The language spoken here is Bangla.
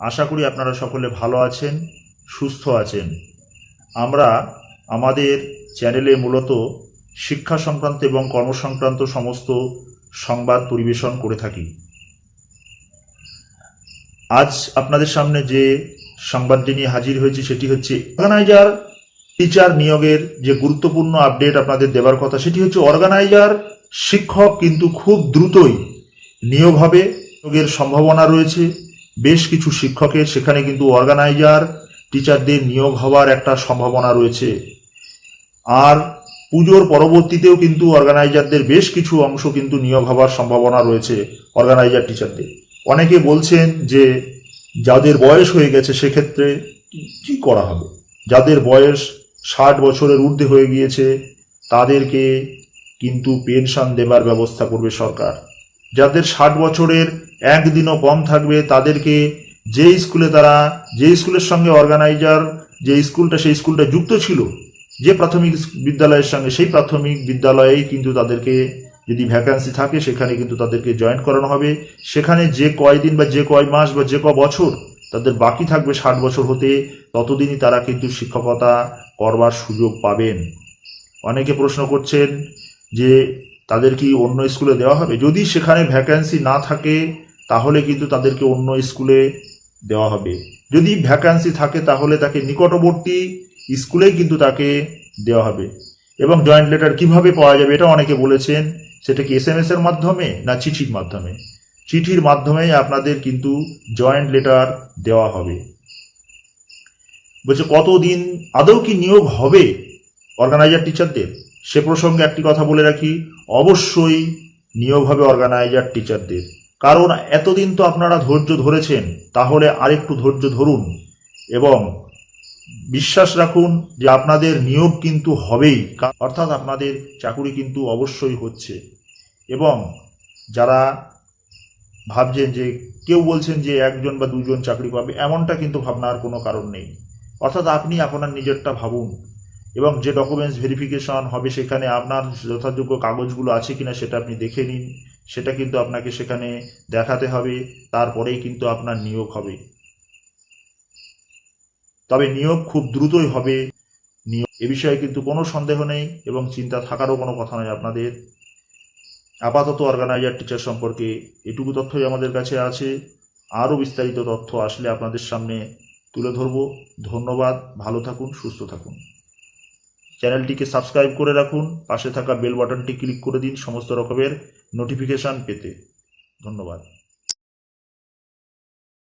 আশা করি আপনারা সকলে ভালো আছেন, সুস্থ আছেন। আমরা আমাদের চ্যানেলে মূলত শিক্ষা সংক্রান্ত এবং কর্মসংক্রান্ত সমস্ত সংবাদ পরিবেশন করে থাকি। আজ আপনাদের সামনে যে সংবাদটি নিয়ে হাজির হয়েছে সেটি হচ্ছে অর্গানাইজার টিচার নিয়োগের যে গুরুত্বপূর্ণ আপডেট আপনাদের দেওয়ার কথা, সেটি হচ্ছে অর্গানাইজার শিক্ষক কিন্তু খুব দ্রুতই নিয়োগ হবে। নিয়োগের সম্ভাবনা রয়েছে। বেশ কিছু শিক্ষকের, সেখানে কিন্তু অর্গানাইজার টিচারদের নিয়োগ হওয়ার একটা সম্ভাবনা রয়েছে। আর পুজোর পরবর্তীতেও কিন্তু অর্গানাইজারদের বেশ কিছু অংশ কিন্তু নিয়োগ হওয়ার সম্ভাবনা রয়েছে অর্গানাইজার টিচারদের অনেকে বলছেন যে, যাদের বয়স হয়ে গেছে সেক্ষেত্রে কি করা হবে? যাদের বয়স ষাট বছরের ঊর্ধ্বে হয়ে গিয়েছে, তাদেরকে কিন্তু পেনশন দেবার ব্যবস্থা করবে সরকার। যাদের ষাট বছরের একদিনও কম থাকবে, তাদেরকে যে স্কুলে তারা যে স্কুলের সঙ্গে অর্গানাইজার যে স্কুলটা সেই স্কুলটা যুক্ত ছিল, যে প্রাথমিক বিদ্যালয়ের সঙ্গে সেই প্রাথমিক বিদ্যালয়েই কিন্তু তাদেরকে যদি ভ্যাকান্সি থাকে, সেখানে কিন্তু তাদেরকে জয়েন করানো হবে। সেখানে যে কয়দিন বা যে কয় মাস বা যে ক বছর তাদের বাকি থাকবে ষাট বছর হতে, ততদিনই তারা কিন্তু শিক্ষকতা করবার সুযোগ পাবেন। অনেকে প্রশ্ন করছেন যে তাদের কি অন্য স্কুলে দেওয়া হবে? যদি সেখানে ভ্যাকান্সি না থাকে, তাহলে কিন্তু তাদেরকে অন্য স্কুলে দেওয়া হবে। যদি ভ্যাকান্সি থাকে, তাহলে তাকে নিকটবর্তী স্কুলেই কিন্তু তাকে দেওয়া হবে। এবং জয়েন্ট লেটার কীভাবে পাওয়া যাবে, এটা অনেকে বলেছেন। সেটা কি এস এম এর মাধ্যমে না চিঠির মাধ্যমে? চিঠির মাধ্যমেই আপনাদের কিন্তু জয়েন্ট লেটার দেওয়া হবে। বলছে, কতদিন, আদৌ কি নিয়োগ হবে? অর্গানাইজার টিচারদের সে প্রসঙ্গে একটি কথা বলে রাখি, অবশ্যই নিয়োগ হবে অর্গানাইজার টিচারদের কারণ এতদিন তো আপনারা ধৈর্য ধরেছেন, তাহলে আরেকটু ধৈর্য ধরুন। এবং বিশ্বাস রাখুন যে আপনাদের নিয়োগ কিন্তু হবেই অর্থাৎ আপনাদের চাকুরি কিন্তু অবশ্যই হচ্ছে। এবং যারা ভাবছেন যে কেউ বলছেন যে একজন বা দুজন চাকরি পাবে, এমনটা কিন্তু ভাবনার কোনো কারণ নেই। অর্থাৎ আপনি আপনার নিজেরটা ভাবুন। এবং যে ডকুমেন্টস ভেরিফিকেশন হবে সেখানে আপনার যথাযোগ্য কাগজগুলো আছে কিনা সেটা আপনি দেখে নিন। সেটা কিন্তু আপনাকে সেখানে দেখাতে হবে। তারপরেই কিন্তু আপনার নিয়োগ হবে। তবে নিয়োগ খুব দ্রুতই হবে। নিয়োগ এ বিষয়ে কিন্তু কোনো সন্দেহ নেই এবং চিন্তা থাকারও কোনো কথা নয় আপনাদের। আপাতত অর্গানাইজার টিচার সম্পর্কে এটুকু তথ্যই আমাদের কাছে আছে। আরও বিস্তারিত তথ্য আসলে আপনাদের সামনে তুলে ধরব। ধন্যবাদ। ভালো থাকুন, সুস্থ থাকুন। চ্যানেলটিকে সাবস্ক্রাইব করে রাখুন, পাশে থাকা বেল বাটনটি ক্লিক করে দিন সমস্ত রকমের নোটিফিকেশান পেতে। ধন্যবাদ।